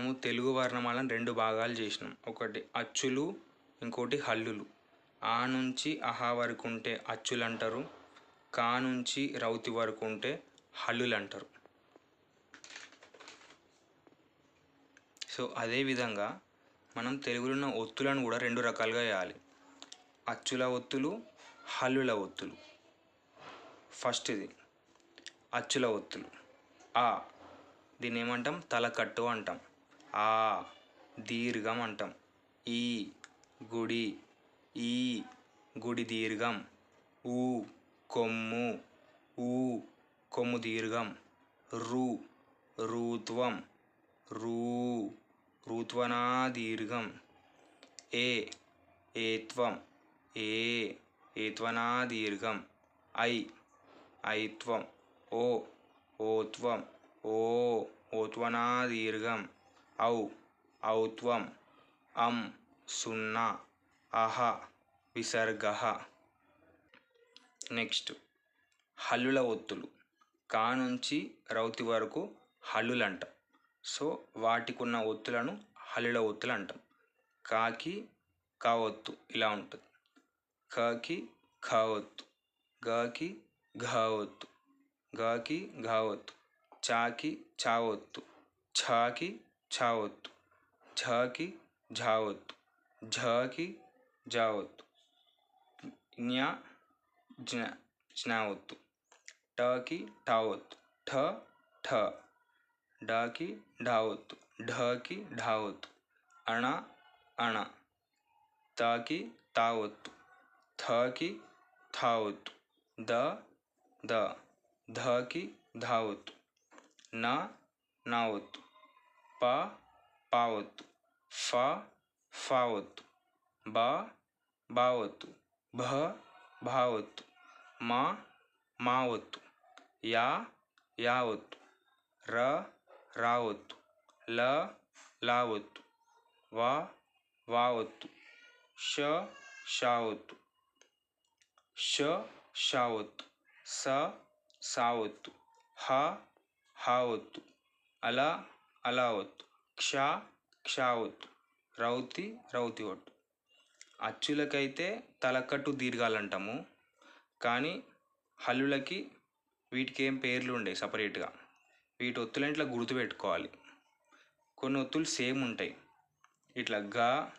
మనము తెలుగు వర్ణమాలను రెండు భాగాలు చేసినాం. ఒకటి అచ్చులు ఇంకోటి హల్లులు. ఆ నుంచి అహా వరకు ఉంటే అచ్చులు అంటారు కా నుంచి రౌతి వరకు ఉంటే హల్లులు అంటారు సో అదేవిధంగా మనం తెలుగులో ఉన్న ఒత్తులను కూడా రెండు రకాలుగా వేయాలి అచ్చుల ఒత్తులు హల్లుల ఒత్తులు. ఫస్ట్ది అచ్చుల ఒత్తులు. ఆ దీన్ని ఏమంటాం తలకట్టు అంటాం. ఆ దీర్ఘం అంటాం. ఈ గుడి ఈ గుడి దీర్ఘం ఊ కొమ్ము ఊ కొమ్ము దీర్ఘం రు ఋత్వం రూ ఋత్వనా దీర్ఘం ఏ ఏత్వం ఏ ఏత్వనా దీర్ఘం ఐ ఐత్వం ఓ ఓత్వం ఓ ఓత్వనా దీర్ఘం ఔ ఔత్వం అం సున్నా అహ విసర్గ. నెక్స్ట్ హల్లుల ఒత్తులు. కా నుంచి రౌతి వరకు హల్లులు అంటాం సో వాటికి ఉన్న ఒత్తులను హల్లుల ఒత్తులు అంటాం. కాకి కా ఒత్తు ఇలా ఉంటుంది. కాకి ఖా ఒత్తు. గాకి ఘా ఒత్తు. గాకి ఘా ఒత్తు. చాకి చా ఒత్తు. ఛకి छाओत झ की झावत। झ की जाओत न्या ज्ञाओत ट की ठाओत ठ ठ। ड की ढाओत ढ की ढावत। अण अण। त की ताओत थ की थाओत द। ध की धावत। न, नावत। ఒత్తు న నా ఒత్తు ప పా ఒత్తు ఫ ఫా ఒత్తు బ బా ఒత్తు భ భా ఒత్తు మా మా ఒత్తు యా యా ఒత్తు ర రా ఒత్తు ల లా అలావత్ అలా క్ష క్షా క్షావత్ రౌతి రౌతి ఒత్తు అచ్చులకైతే తలకట్టు దీర్ఘాలంటాము. కానీ హల్లులకి వీటికి ఏం పేర్లు ఉండవు సపరేట్గా. వీటి ఒత్తులు ఇట్లా గుర్తుపెట్టుకోవాలి కొన్ని ఒత్తులు సేమ్ ఉంటాయి. ఇట్లా గా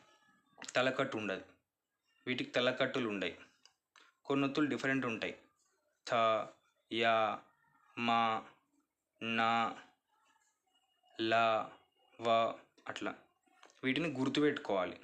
తలకట్టు ఉండదు. వీటికి తలకట్టులు ఉండవు కొన్ని ఒత్తులు డిఫరెంట్ ఉంటాయి. థ యా మా నా ల వ అట్లా. వీటిని గుర్తుపెట్టుకోవాలి.